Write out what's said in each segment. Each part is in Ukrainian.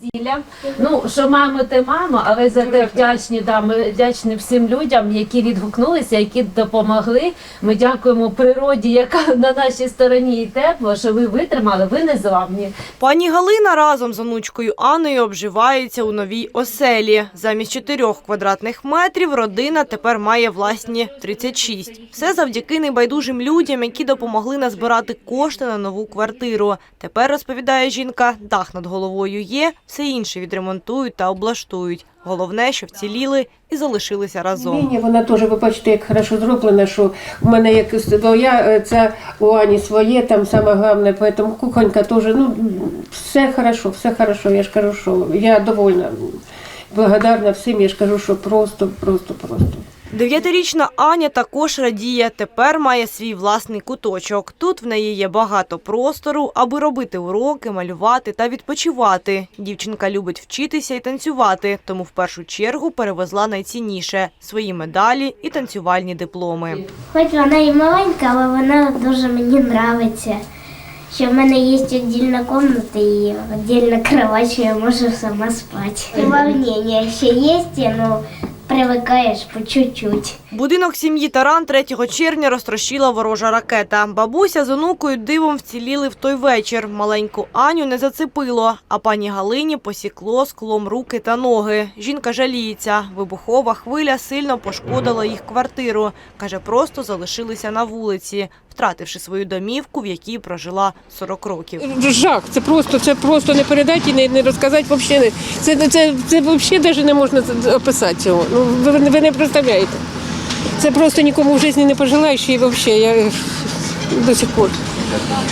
весілля. Ну, що маємо, те маємо, але зате вдячні, да, ми вдячні всім людям, які відгукнулися, які допомогли. Ми дякуємо природі, яка на нашій стороні і тепло, що ви витримали, ви не зламні. Пані Галина разом з онучкою Анною обживається у новій оселі. Замість чотирьох квадратних метрів родина тепер має власні 36. Все завдяки небайдужим людям, які допомогли назбирати кошти на нову квартиру. Тепер, розповідає жінка, дах над головою є, все інше відремонтують та облаштують. Головне, що вціліли і залишилися разом. Ні, вона теж, ви бачите, як хорошо зроблена, що в мене як я це у Ані своє, там саме головне, поэтому кухонька теж, ну все хорошо, все хорошо. Я ж кажу, що я довольна. Благодарна всім, я ж кажу, що просто, просто, просто. Дев'ятирічна Аня також радіє. Тепер має свій власний куточок. Тут в неї є багато простору, аби робити уроки, малювати та відпочивати. Дівчинка любить вчитися і танцювати, тому в першу чергу перевезла найцінніше свої медалі і танцювальні дипломи. Хоч вона і маленька, але вона дуже мені подобається. Що в мене є віддільна кімната і віддільна кровать, що я можу сама спати. Волнення ще є, ну привикаєш по чуть-чуть. Будинок сім'ї Таран 3 червня розтрощила ворожа ракета. Бабуся з онукою дивом вціліли в той вечір. Маленьку Аню не зацепило, а пані Галині посікло склом руки та ноги. Жінка жаліється. Вибухова хвиля сильно пошкодила їх квартиру. Каже, просто залишилися на вулиці, втративши свою домівку, в якій прожила 40 років. жах. Це просто, це просто не передати не, не розказати взагалі. Це, це, це, це взагалі навіть не можна описати цього. Ну, ви, ви не представляєте. Це просто нікому в житті не пожелаєш і взагалі я до сих пор.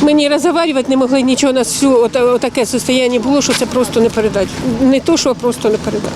Мені розговорювати не могли нічого, у нас от, отаке состояння було, що це просто не передати. Не то, що просто не передати.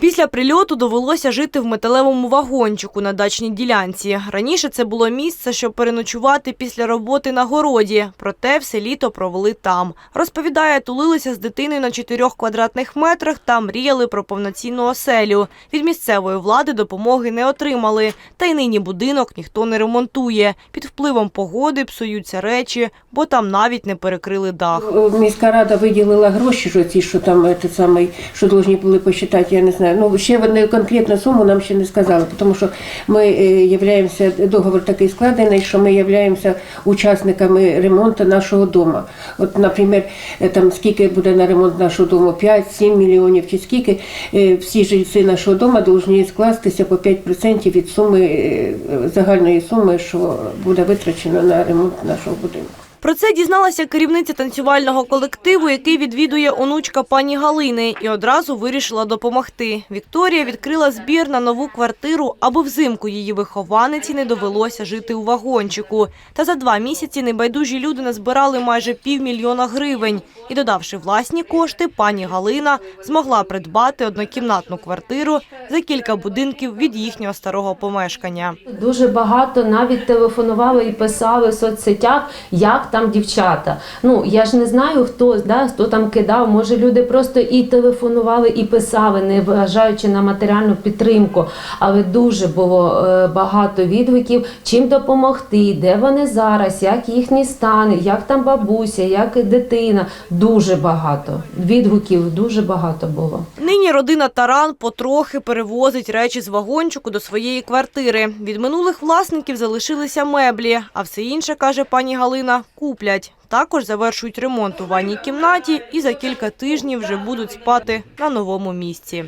Після прильоту довелося жити в металевому вагончику на дачній ділянці. Раніше це було місце, щоб переночувати після роботи на городі. Проте все літо провели там. Розповідає, тулилися з дитиною на чотирьох квадратних метрах та мріяли про повноцінну оселю. Від місцевої влади допомоги не отримали. Та й нині будинок ніхто не ремонтує. Під впливом погоди псуються речі, бо там навіть не перекрили дах. Міська рада виділила гроші, що ці, що там те самий, що повинні були посчитати, я не знаю. Ну ще вони конкретну суму нам ще не сказали, тому що ми е, являємося, договор такий складений, що ми являємося учасниками ремонту нашого дому. От, наприклад, е, там скільки буде на ремонт нашого дому, 5-7 мільйонів чи скільки, е, всі жильці нашого дому повинні скластися по 5% від суми загальної суми, що буде витрачено на ремонт нашого будинку. Про це дізналася керівниця танцювального колективу, який відвідує онучка пані Галини, і одразу вирішила допомогти. Вікторія відкрила збір на нову квартиру, аби взимку її вихованиці не довелося жити у вагончику. Та за два місяці небайдужі люди назбирали майже півмільйона гривень. І, додавши власні кошти, пані Галина змогла придбати однокімнатну квартиру за кілька будинків від їхнього старого помешкання. Дуже багато навіть телефонували і писали в соцсетях, як там дівчата. Ну я ж не знаю, хто да, хто там кидав. Може, люди просто і телефонували, і писали, не вважаючи на матеріальну підтримку. Але дуже було е, багато відгуків, чим допомогти, де вони зараз, як їхній стан, як там бабуся, як дитина. Дуже багато відгуків, дуже багато було. Нині родина Таран потрохи перевозить речі з вагончику до своєї квартири. Від минулих власників залишилися меблі, а все інше, каже пані Галина, куплять. Також завершують ремонт у ванній кімнаті і за кілька тижнів вже будуть спати на новому місці.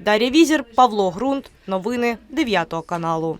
Дар'я Візір, Павло Грунт. Новини 9 каналу.